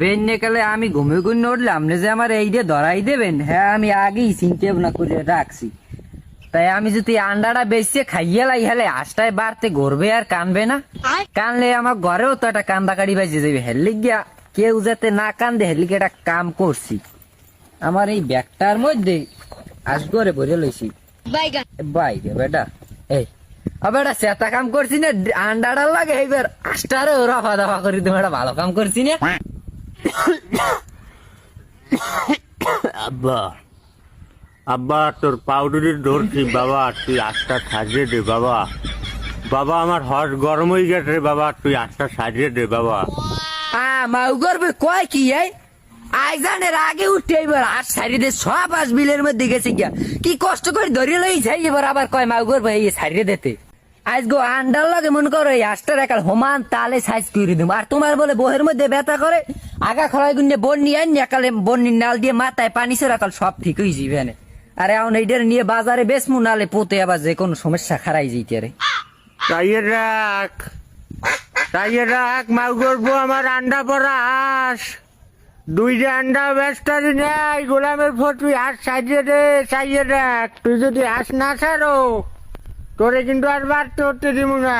বেন্যে কালে আমি ঘুমে ঘুমে উঠলাম যে আমার এই দিয়ে ধরাই দেবেন। হ্যাঁ আমি আগেই চিন্তা ভাবনা করে রাখছি। তাই আমি যদি আন্ডাটা বেশি খাইয়ে লাই হেলে আশটায় বাড়তে ঘুরবে আর কানবে না? কানলে আমার ঘরেও তো একটা কান্দা কাড়ি বাজে যাবে হেলি গিয়া কেউ যাতে না কান্দে হেলি একটা কাম করছি। আমার এই ব্যাগটার মধ্যে আসগরে ভরে লইছি। বাইরে বেটা। এই আবার একটা চেতা কাম করছি না আন্ডাটা লাগে এইবার আষ্টারে রফা দফা করি তুমি একটা ভালো কাম করছি না। আব্বা আব্বা, তোর পাউডারি ধরছি, বাবা, তুই আটটা সাজিয়ে দে, বাবা। বাবা, আমার হস গরম হয়ে গেছে রে, বাবা, তুই আটটা সাজিয়ে দে, বাবা। মাউ করবে কয় কি, এই? আইজানের আগে উঠে এবার আর সারিয়ে সব আস বিলের মধ্যে গেছে গিয়া। কি কষ্ট করে ধরে লই যাই এবার আবার কয় মাউ করবে এই সারিয়ে দিতে। আজ গো আন্ডার লাগে মনে করো, এই আষ্টার একাল হোমান তালে সাইজ করে দিব। আর তোমার বলে বহের মধ্যে ব্যথা করে আগা খড়াই গুন্ডে বন নিয়ে আন একালে বন্নির নাল দিয়ে মাথায় পানি সে রাখাল সব ঠিক হয়ে যাবে। আর এখন এইটার নিয়ে বাজারে বেসমু নালে পোতে আবার যে কোনো সমস্যা খারাই যাইতে রে। তাইয়ে রাখ তাইয়ে রাখ মাউ করব আমার আন্ডা পড়া আস দুইটা আন্ডা ব্যস্তারি নেই, গোলামের তুই আস সাজিয়ে দে, সাজিয়ে রাখ তুই যদি আস না ছাড়ো। তোরে কিন্তু আর বাড়তে হতে দিব না।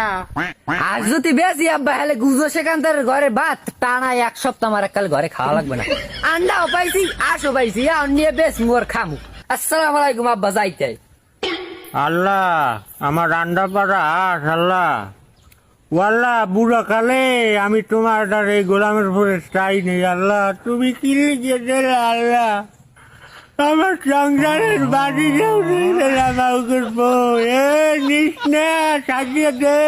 আর যদি বেশি আব্বা হেলে গুজো সেখানকার ঘরে ভাত টানা এক সপ্তাহ আমার কাল ঘরে খাওয়া লাগবে না। আন্ডাও পাইছি আশও পাইছি নিয়ে বেশ মোর খামু। আসসালামু আলাইকুম আব্বা যাইতে। আল্লাহ আমার রান্না পাড়া আস আল্লাহ। ওয়াল্লাহ বুড়া কালে আমি তোমার এই গোলামের পরে চাই নেই আল্লাহ। তুমি কি লিখে দিলে আল্লাহ? আমার সংসারের বাড়ি যাও নিয়ে এ নিস না সাজিয়ে দে।